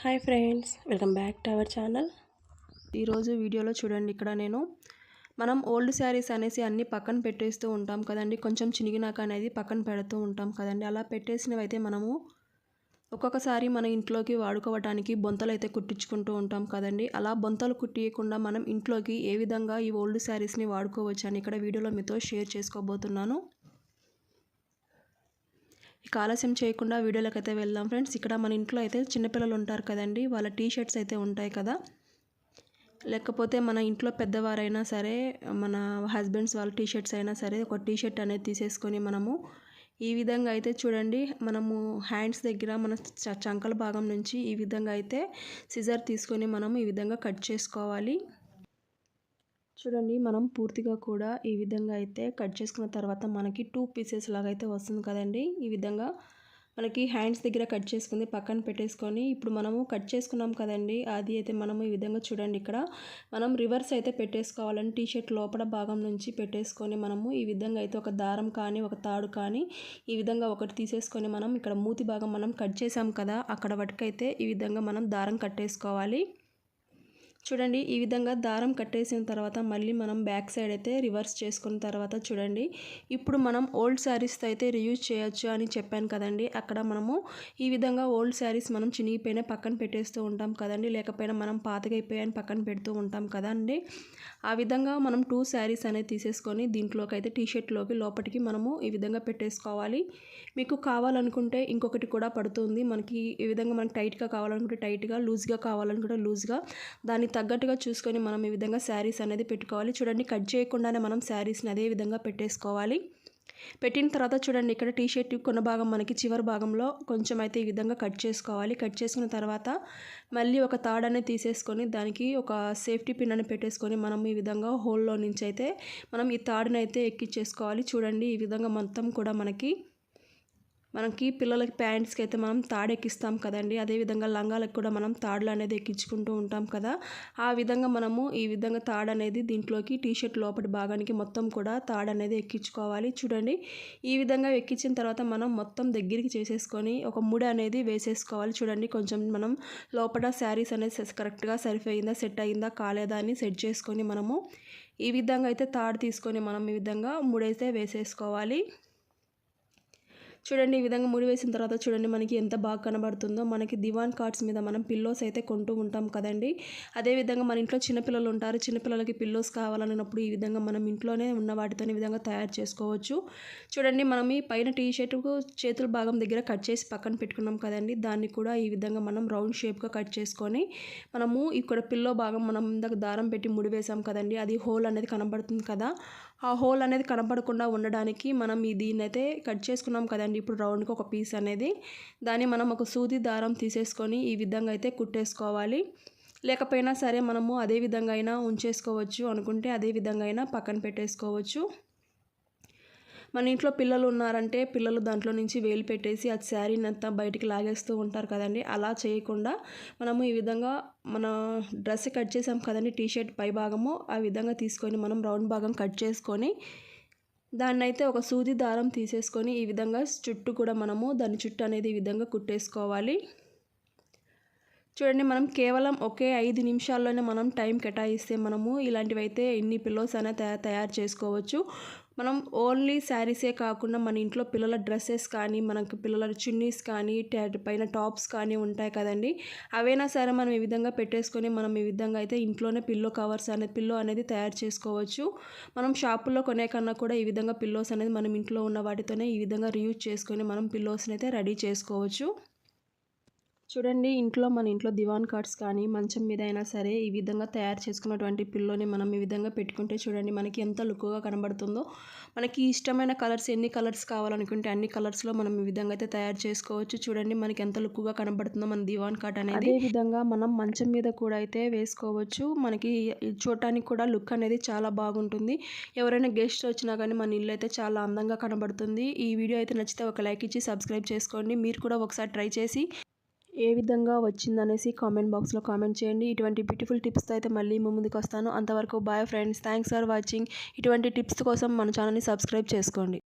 Hi friends welcome back to our channel. ఈరోజు వీడియోలో చూడండి ఇక్కడ నేను మనం ఓల్డ్ శారీస్ అనేసి అన్నీ పక్కన పెట్టేస్తూ ఉంటాం కదండి కొంచెం చినిగినాక అనేది పక్కన పెడుతూ ఉంటాం కదండి. అలా పెట్టేసినవి అయితే మనము ఒక్కొక్కసారి మన ఇంట్లోకి వాడుకోవటానికి బొంతలు అయితే కుట్టించుకుంటూ ఉంటాం కదండి. అలా బొంతలు కుట్టియకుండా మనం ఇంట్లోకి ఏ విధంగా ఈ ఓల్డ్ శారీస్ని వాడుకోవచ్చు అని ఇక్కడ వీడియోలో మీతో షేర్ చేసుకోబోతున్నాను. ఇక ఆలస్యం చేయకుండా వీడియోలోకి అయితే వెళ్దాం ఫ్రెండ్స్. ఇక్కడ మన ఇంట్లో అయితే చిన్నపిల్లలు ఉంటారు కదండి. వాళ్ళ టీ షర్ట్స్ అయితే ఉంటాయి కదా. లేకపోతే మన ఇంట్లో పెద్దవారైనా సరే మన హస్బెండ్స్ వాళ్ళ టీ షర్ట్స్ అయినా సరే ఒక టీ షర్ట్ అనేది తీసేసుకొని మనము ఈ విధంగా అయితే చూడండి. మనము హ్యాండ్స్ దగ్గర మన చంకల భాగం నుంచి ఈ విధంగా అయితే సిజర్ తీసుకొని మనం ఈ విధంగా కట్ చేసుకోవాలి. చూడండి మనం పూర్తిగా కూడా ఈ విధంగా అయితే కట్ చేసుకున్న తర్వాత మనకి టూ పీసెస్ లాగా అయితే వస్తుంది కదండి. ఈ విధంగా మనకి హ్యాండ్స్ దగ్గర కట్ చేసుకుంది పక్కన పెట్టేసుకొని ఇప్పుడు మనము కట్ చేసుకున్నాం కదండి. అది అయితే మనము ఈ విధంగా చూడండి ఇక్కడ. మనం రివర్స్ అయితే పెట్టేసుకోవాలని టీ షర్ట్ లోపల భాగం నుంచి పెట్టేసుకొని మనము ఈ విధంగా అయితే ఒక దారం కానీ ఒక తాడు కానీ ఈ విధంగా ఒకటి తీసేసుకొని మనం ఇక్కడ మూతి భాగం మనం కట్ చేసాం కదా అక్కడ వటుకైతే ఈ విధంగా మనం దారం కట్టేసుకోవాలి. చూడండి ఈ విధంగా దారం కట్టేసిన తర్వాత మళ్ళీ మనం బ్యాక్ సైడ్ అయితే రివర్స్ చేసుకున్న తర్వాత చూడండి. ఇప్పుడు మనం ఓల్డ్ శారీస్తో అయితే రియూజ్ చేయొచ్చు అని చెప్పాను కదండి. అక్కడ మనము ఈ విధంగా ఓల్డ్ శారీస్ మనం చినిగిపోయిన పక్కన పెట్టేస్తూ ఉంటాం కదండి. లేకపోయినా మనం పాతగైపోయాయని పక్కన పెడుతూ ఉంటాం కదండి. ఆ విధంగా మనం టూ శారీస్ అనేది తీసేసుకొని దీంట్లోకి అయితే టీషర్ట్లోకి లోపలికి మనము ఈ విధంగా పెట్టేసుకోవాలి. మీకు కావాలనుకుంటే ఇంకొకటి కూడా పడుతుంది. మనకి ఈ విధంగా మనకి టైట్గా కావాలనుకుంటే టైట్గా లూజ్గా కావాలనుకుంటే లూజ్గా దాని తగ్గట్టుగా చూసుకొని మనం ఈ విధంగా శారీస్ అనేది పెట్టుకోవాలి. చూడండి కట్ చేయకుండానే మనం శారీస్ని అదే విధంగా పెట్టేసుకోవాలి. పెట్టిన తర్వాత చూడండి ఇక్కడ టీ షర్ట్ కొన్న భాగం మనకి చివరి భాగంలో కొంచెం అయితే ఈ విధంగా కట్ చేసుకోవాలి. కట్ చేసుకున్న తర్వాత మళ్ళీ ఒక తాడని తీసేసుకొని దానికి ఒక సేఫ్టీ పిన్ అని పెట్టేసుకొని మనం ఈ విధంగా హోల్లో నుంచి అయితే మనం ఈ తాడునైతే ఎక్కించేసుకోవాలి ఎక్కిచ్చేసుకోవాలి. చూడండి ఈ విధంగా మొత్తం కూడా మనకి మనకి పిల్లలకి ప్యాంట్స్కి అయితే మనం తాడు ఎక్కిస్తాం కదండి అదేవిధంగా లంగాలకు కూడా మనం తాడులు అనేది ఎక్కించుకుంటూ ఉంటాం కదా. ఆ విధంగా మనము ఈ విధంగా తాడు అనేది దీంట్లోకి టీషర్ట్ లోపటి భాగానికి మొత్తం కూడా తాడు అనేది ఎక్కించుకోవాలి. చూడండి ఈ విధంగా ఎక్కించిన తర్వాత మనం మొత్తం దగ్గరికి చేసేసుకొని ఒక ముడి అనేది వేసేసుకోవాలి. చూడండి కొంచెం మనం లోపల శారీస్ అనేది కరెక్ట్గా సరిపోయిందా సెట్ అయిందా కాలేదా అని సెట్ చేసుకొని మనము ఈ విధంగా అయితే తాడు తీసుకొని మనం ఈ విధంగా ముడైతే వేసేసుకోవాలి. చూడండి ఈ విధంగా ముడి వేసిన తర్వాత చూడండి మనకి ఎంత బాగా కనబడుతుందో. మనకి దివాన్ కార్డ్స్ మీద మనం పిల్లోస్ అయితే కొంటూ ఉంటాం కదండి. అదేవిధంగా మన ఇంట్లో చిన్నపిల్లలు ఉంటారు. చిన్నపిల్లలకి పిల్లోస్ కావాలన్నప్పుడు ఈ విధంగా మనం ఇంట్లోనే ఉన్న వాటితోనే విధంగా తయారు చేసుకోవచ్చు. చూడండి మనం ఈ పైన టీ షర్ట్కు చేతుల భాగం దగ్గర కట్ చేసి పక్కన పెట్టుకున్నాం కదండి. దాన్ని కూడా ఈ విధంగా మనం రౌండ్ షేప్గా కట్ చేసుకొని మనము ఇక్కడ పిల్లో భాగం మనం ఇందాక దారం పెట్టి ముడి వేసాం కదండి. అది హోల్ అనేది కనబడుతుంది కదా. ఆ హోల్ అనేది కనపడకుండా ఉండడానికి మనం ఈ దీన్ని అయితే కట్ చేసుకున్నాం కదండి. ఇప్పుడు రౌండ్కి ఒక పీస్ అనేది దాన్ని మనం ఒక సూది దారం తీసేసుకొని ఈ విధంగా అయితే కుట్టేసుకోవాలి. లేకపోయినా సరే మనము అదే విధంగా అయినా ఉంచేసుకోవచ్చు అనుకుంటే అదే విధంగా అయినా పక్కన పెట్టేసుకోవచ్చు. మన ఇంట్లో పిల్లలు ఉన్నారంటే పిల్లలు దాంట్లో నుంచి వేలు పెట్టేసి అది శారీని అంతా బయటికి లాగేస్తూ ఉంటారు కదండి. అలా చేయకుండా మనము ఈ విధంగా మన డ్రెస్ కట్ చేసాం కదండి టీషర్ట్ పై భాగము ఆ విధంగా తీసుకొని మనం రౌండ్ భాగం కట్ చేసుకొని దాన్ని అయితే ఒక సూది దారం తీసేసుకొని ఈ విధంగా చుట్టూ కూడా మనము దాని చుట్టూ అనేది ఈ విధంగా కుట్టేసుకోవాలి. చూడండి మనం కేవలం ఒకే ఐదు నిమిషాల్లోనే మనం టైం కేటాయిస్తే మనము ఇలాంటివైతే ఎన్ని పిల్లోస్ అయినా తయారు చేసుకోవచ్చు. మనం ఓన్లీ శారీసే కాకుండా మన ఇంట్లో పిల్లల డ్రెస్సెస్ కానీ మనకు పిల్లల చున్నీస్ కానీ పైన టాప్స్ కానీ ఉంటాయి కదండి. అవైనా సరే మనం ఈ విధంగా పెట్టేసుకొని మనం ఈ విధంగా అయితే ఇంట్లోనే పిల్లో కవర్స్ అనేది పిల్లో అనేది తయారు చేసుకోవచ్చు. మనం షాపుల్లో కొనే కన్నా కూడా ఈ విధంగా పిల్లోస్ అనేది మనం ఇంట్లో ఉన్న వాటితోనే ఈ విధంగా రీయూజ్ చేసుకొని మనం పిల్లోస్ని అయితే రెడీ చేసుకోవచ్చు. చూడండి ఇంట్లో మన ఇంట్లో దివాన్ కార్డ్స్ కానీ మంచం మీద అయినా సరే ఈ విధంగా తయారు చేసుకున్నటువంటి పిల్లోని మనం ఈ విధంగా పెట్టుకుంటే చూడండి మనకి ఎంత లుక్గా కనబడుతుందో. మనకి ఇష్టమైన కలర్స్ ఎన్ని కలర్స్ కావాలనుకుంటే అన్ని కలర్స్లో మనం ఈ విధంగా అయితే తయారు చేసుకోవచ్చు. చూడండి మనకి ఎంత లుక్గా కనబడుతుందో మన దివాన్ కార్డ్ అనేది. అదే విధంగా మనం మంచం మీద కూడా అయితే వేసుకోవచ్చు. మనకి చూడటానికి కూడా లుక్ అనేది చాలా బాగుంటుంది. ఎవరైనా గెస్ట్ వచ్చినా కానీ మన ఇల్లు అయితే చాలా అందంగా కనబడుతుంది. ఈ వీడియో అయితే నచ్చితే ఒక లైక్ ఇచ్చి సబ్స్క్రైబ్ చేసుకోండి. మీరు కూడా ఒకసారి ట్రై చేసి ఏ విధంగా వచ్చిందనేసి కామెంట్ బాక్స్లో కామెంట్ చేయండి. ఇటువంటి బ్యూటిఫుల్ టిప్స్తో అయితే మళ్ళీ ముందుకు వస్తాను అంతవరకు bye friends. Thanks for watching. ఇటువంటి టిప్స్ కోసం మన ఛానల్ని సబ్స్క్రైబ్ చేసుకోండి.